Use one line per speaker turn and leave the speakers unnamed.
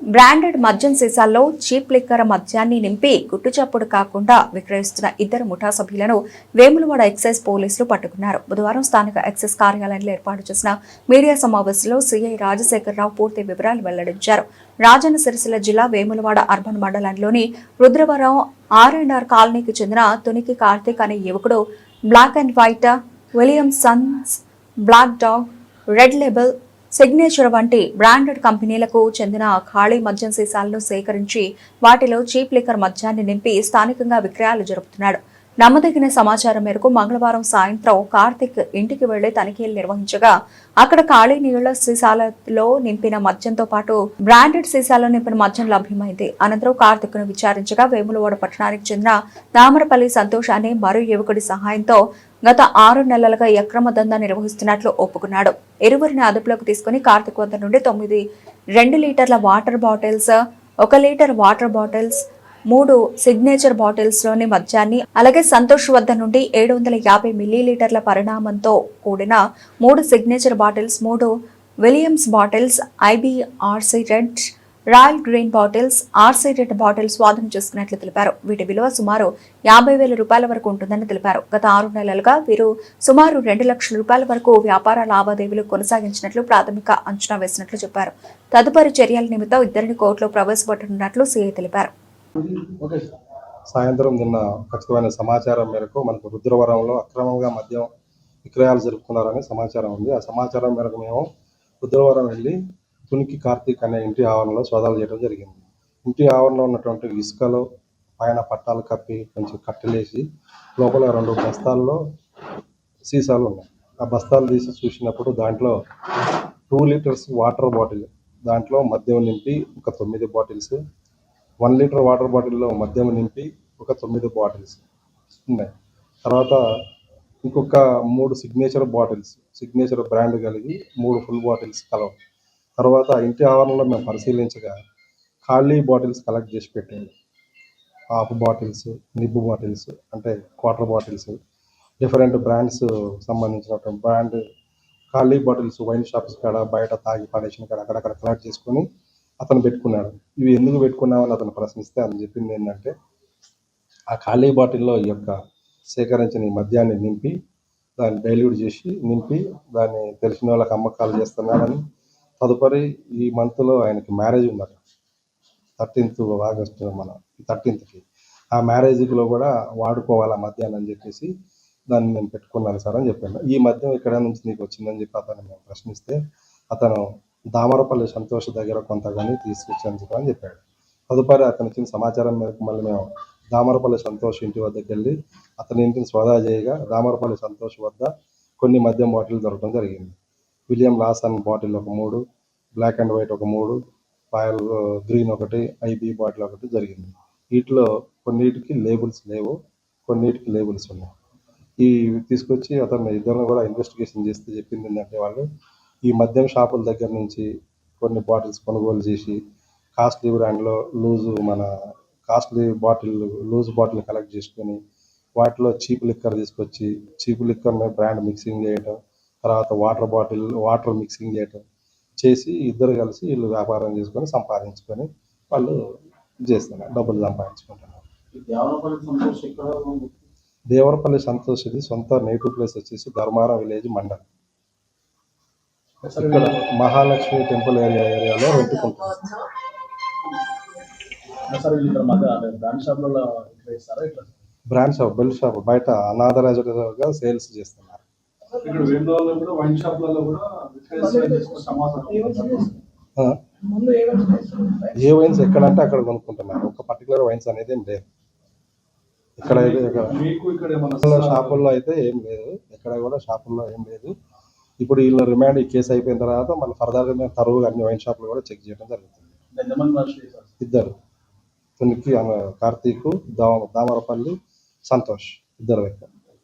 Branded మద్యం సీసాల్లో cheap liquor మద్యాన్ని నింపి గుట్టుచప్పుడు కాకుండా విక్రయిస్తున్న ఇద్దరు ముఠా సభ్యులను వేములవాడ ఎక్సైజ్ పోలీసులు పట్టుకున్నారు. బుధవారం స్థానిక ఎక్సైజ్ కార్యాలయంలో ఏర్పాటు చేసిన మీడియా సమావేశంలో సీఐ రాజశేఖరరావు పూర్తి వివరాలు వెల్లడించారు. రాజన్న సిరిసిల్ల జిల్లా వేములవాడ అర్బన్ మండలంలోని రుద్రవరం ఆర్ అండ్ ఆర్ కాలనీకి చెందిన తునికి కార్తీక్ అనే యువకుడు black and white William sons black dog red label signature వంటి బ్రాండెడ్ కంపెనీలకు చెందిన ఖాళీ మద్యం సీసాలను సేకరించి వాటిలో చీప్ లిక్కర్ మద్యాన్ని నింపి స్థానికంగా విక్రయాలు జరుపుతున్నాడు. నమ్మదగిన సమాచారం మేరకు మంగళవారం సాయంత్రం కార్తిక్ ఇంటికి వెళ్ళి తనిఖీలు నిర్వహించగా అక్కడ ఖాళీ నీళ్ళ సీసాలలో నింపిన మద్యంతో పాటు బ్రాండెడ్ సీసాలో నింపిన మద్యం లభ్యమైంది. అనంతరం కార్తిక్ను విచారించగా వేములవాడ పట్టణానికి చెందిన దామరపల్లి సంతోష్ అనే మరో యువకుడి సహాయంతో గత ఆరు నెలలుగా అక్రమ దందా నిర్వహిస్తున్నట్లు ఒప్పుకున్నాడు. ఇరువురిని అదుపులోకి తీసుకుని కార్తిక్ వద్ద నుండి తొమ్మిది రెండు లీటర్ల వాటర్ బాటిల్స్ ఒక లీటర్ వాటర్ బాటిల్స్ మూడు సిగ్నేచర్ బాటిల్స్లోని మద్యాన్ని అలాగే సంతోష్ వద్ద నుండి ఏడు వందల యాభై మిల్లీలీటర్ల పరిణామంతో కూడిన మూడు సిగ్నేచర్ బాటిల్స్ మూడు Williams bottles IBRC red royal green bottles RC red bottles స్వాధీనం చేసుకున్నట్లు తెలిపారు. వీటి విలువ సుమారు యాభై వేల రూపాయల వరకు ఉంటుందని తెలిపారు. గత ఆరు నెలలుగా వీరు సుమారు రెండు లక్షల రూపాయల వరకు వ్యాపార లావాదేవీలు కొనసాగించినట్లు ప్రాథమిక అంచనా వేసినట్లు చెప్పారు. తదుపరి చర్యల నిమిత్తం ఇద్దరిని కోర్టులో ప్రవేశపెట్టనున్నట్లు సీఐ తెలిపారు.
సాయంత్రం నిన్న ఖచ్చితమైన సమాచారం మేరకు మనకు రుద్రవరంలో అక్రమంగా మద్యం విక్రయాలు జరుపుకున్నారని సమాచారం ఉంది. ఆ సమాచారం మేరకు మేము రుద్రవరం వెళ్ళి తునికి కార్తీక్ అనే ఇంటి ఆవరణలో సోదాలు చేయడం జరిగింది. ఇంటి ఆవరణలో ఉన్నటువంటి ఇసుకలో పైన పట్టాలు కప్పి కొంచెం కట్టెలేసి లోపల రెండు బస్తాల్లో సీసాలు ఉన్నాయి. ఆ బస్తాలు తీసి చూసినప్పుడు దాంట్లో టూ లీటర్స్ వాటర్ బాటిల్ దాంట్లో మద్యం నింపి ఒక తొమ్మిది బాటిల్స్ వన్ లీటర్ వాటర్ బాటిల్లో మద్యం నింపి ఒక తొమ్మిది బాటిల్స్ ఉన్నాయి. తర్వాత ఇంకొక మూడు సిగ్నేచర్ బాటిల్స్ సిగ్నేచర్ బ్రాండ్ కలిగి మూడు ఫుల్ బాటిల్స్ కలవు. తర్వాత ఇంటి ఆవరణలో మేము పరిశీలించగా ఖాళీ బాటిల్స్ కలెక్ట్ చేసి పెట్టాము హాఫ్ బాటిల్స్ నిబ్బు బాటిల్స్ అంటే క్వార్టర్ బాటిల్స్ డిఫరెంట్ బ్రాండ్స్ సంబంధించినటువంటి బ్రాండ్ ఖాళీ బాటిల్స్ వైన్ షాప్స్ కాడ బయట తాగి పడేసిన కాడ అక్కడక్కడ కలెక్ట్ చేసుకొని అతను పెట్టుకున్నాడు. ఇవి ఎందుకు పెట్టుకున్నామని అతను ప్రశ్నిస్తే అతను చెప్పింది ఏంటంటే ఆ ఖాళీ బాటిల్లో ఈ యొక్క సేకరించిన ఈ మద్యాన్ని నింపి దాన్ని డైల్యూట్ చేసి నింపి దాన్ని తెలిసిన వాళ్ళకి అమ్మకాలు చేస్తున్నాడని తదుపరి ఈ మంత్లో ఆయనకి మ్యారేజ్ ఉందట. థర్టీన్త్ ఆగస్టు మన థర్టీన్త్కి. ఆ మ్యారేజ్లో కూడా వాడుకోవాలి మధ్యాహ్నం మద్యాన్ని అని చెప్పేసి దాన్ని నేను పెట్టుకున్నాను సార్ అని చెప్పాను. ఈ మద్యం ఇక్కడ నుంచి నీకు వచ్చిందని చెప్పి అతను మేము ప్రశ్నిస్తే అతను దామరపల్లి సంతోష్ దగ్గర కొంత కానీ తీసుకొచ్చాను అని చెప్పాడు. తదుపరి అతను ఇచ్చిన సమాచారం మేరకు మళ్ళీ మేము దామరపల్లి సంతోష్ ఇంటి వద్దకు వెళ్ళి అతని ఇంటిని సోదా చేయగా దామరపల్లి సంతోష్ వద్ద కొన్ని మద్యం బాటిల్ దొరకడం జరిగింది. విలియం లాసన్ బాటిల్ ఒక మూడు బ్లాక్ అండ్ వైట్ ఒక మూడు రాయల్ గ్రీన్ ఒకటి ఐబీ బాటిల్ ఒకటి జరిగింది. వీటిలో కొన్నిటికి లేబుల్స్ లేవు కొన్నిటికి లేబుల్స్ ఉన్నాయి. ఈ తీసుకొచ్చి అతను ఇద్దరిని కూడా ఇన్వెస్టిగేషన్ చేస్తే చెప్పింది ఏంటంటే వాళ్ళు ఈ మద్యం షాపుల దగ్గర నుంచి కొన్ని బాటిల్స్ కొనుగోలు చేసి కాస్ట్లీ బ్రాండ్లో లూజు మన costly bottle loose bottle collect చేసుకొని వాటిలో చీప్ లిక్కర్ తీసుకొచ్చి చీప్ లిక్కర్ని బ్రాండ్ మిక్సింగ్ చేయటం తర్వాత వాటర్ బాటిల్ వాటర్ మిక్సింగ్ చేయటం చేసి ఇద్దరు కలిసి వీళ్ళు వ్యాపారం చేసుకొని సంపాదించుకొని వాళ్ళు చేస్తున్నారు డబ్బులు సంపాదించుకుంటున్నారు. దేవరపల్లి సంతోష్ ఇది సొంత నేటివ్ ప్లేస్ వచ్చేసి ధర్మారం విలేజ్ మండల్ ఇక్కడ మహాలక్ష్మి టెంపుల్ ఏరియా ఏరియాలో
అదే బ్రాండ్ షాప్లలో ఇక్కడ ఇస్తారా ఇట్లా?
బ్రాండ్ షాప్ బెల్ షాప్ బయట అనాథరైజ్డ్గా సేల్స్ చేస్తున్నారు.
ఇక్కడ వేములలో కూడా వైన్ షాప్లలో కూడా విక్రయిస్తారు చేసుకునే సమాచారం
ఆ, ఏ వైన్స్ ఎక్కడంటే అక్కడ కొనుక్కుంటున్నారు. ఒక పర్టికులర్ వైన్స్ అనేది ఏం లేదు. ఇక్కడ షాపుల్లో అయితే ఏం లేదు. ఎక్కడ కూడా షాపుల్లో ఏం లేదు. ఇప్పుడు వీళ్ళ రిమాండ్ ఈ కేసు అయిపోయిన తర్వాత మళ్ళీ ఫర్దర్గా మేము తరువుగా అన్ని వైన్ షాపులు కూడా చెక్ చేయడం జరుగుతుంది. ఇద్దరు. తునికి కార్తీక్ దా దామరపల్లి సంతోష్ ఇద్దరు వ్యక్తులు.